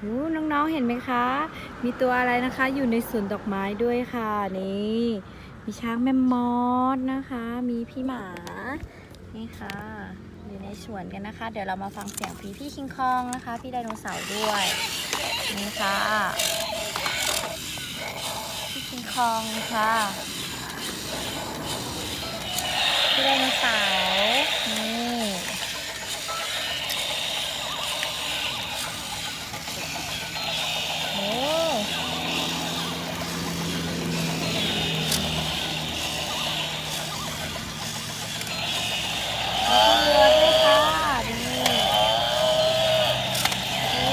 โอ้น้องๆ เห็นไหมคะ มีตัวอะไรนะคะ อยู่ในสวนดอกไม้ด้วยค่ะ นี่ มีช้างแมมมอสนะคะ มีพี่หมา นี่ค่ะ อยู่ในสวนกันนะคะ เดี๋ยวเรามาฟังเสียงพี่พี่คิงคองนะคะ พี่ไดโนเสาร์ด้วย นี่ค่ะ พี่คิงคองค่ะ พี่ไดโนเสาร์นี่ โอ้เรือด้วยค่ะนี่เรื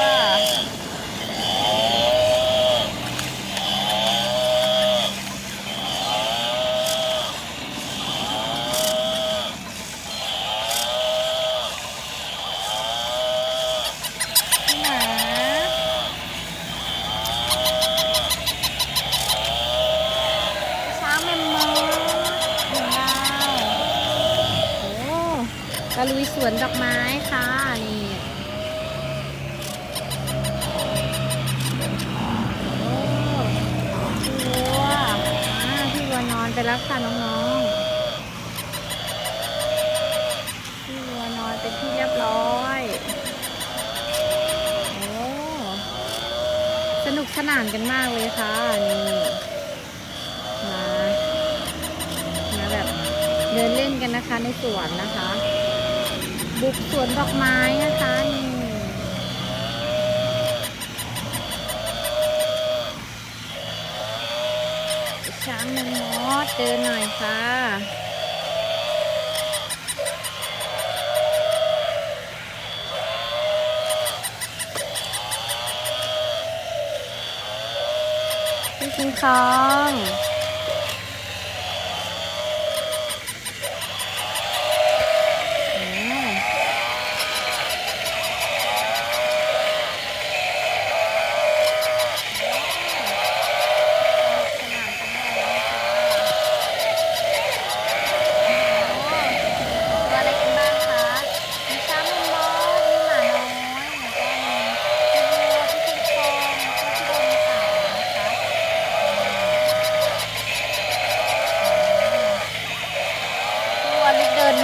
อพี่หมา ช้างแมมมอสของเราโอ้ ตะลุยสวนดอกไม้ค่ะนี่โอ้พี่วัวอ่าพี่วัวนอนไปแล้วค่ะน้องๆพี่วัวนอนเป็นที่เรียบร้อยโอ้สนุกสนานกันมากเลยค่ะนี่มามาแบบเดินเล่นกันนะคะในสวนนะคะ บุกสวนดอกไม้นะคะนี่ช้างแมมมอสเดินหน่อยค่ะพี่คิงคอง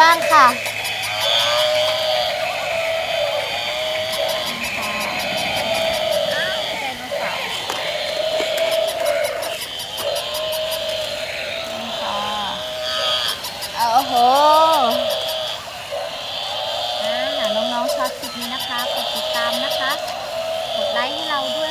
บ้างค่ะไดโนเสาร์นี่ค่ะ โอ้โหอ่าน้องๆชอบคลิปนี้นะคะ กดติดตามนะคะ กดไลค์ให้เราด้วย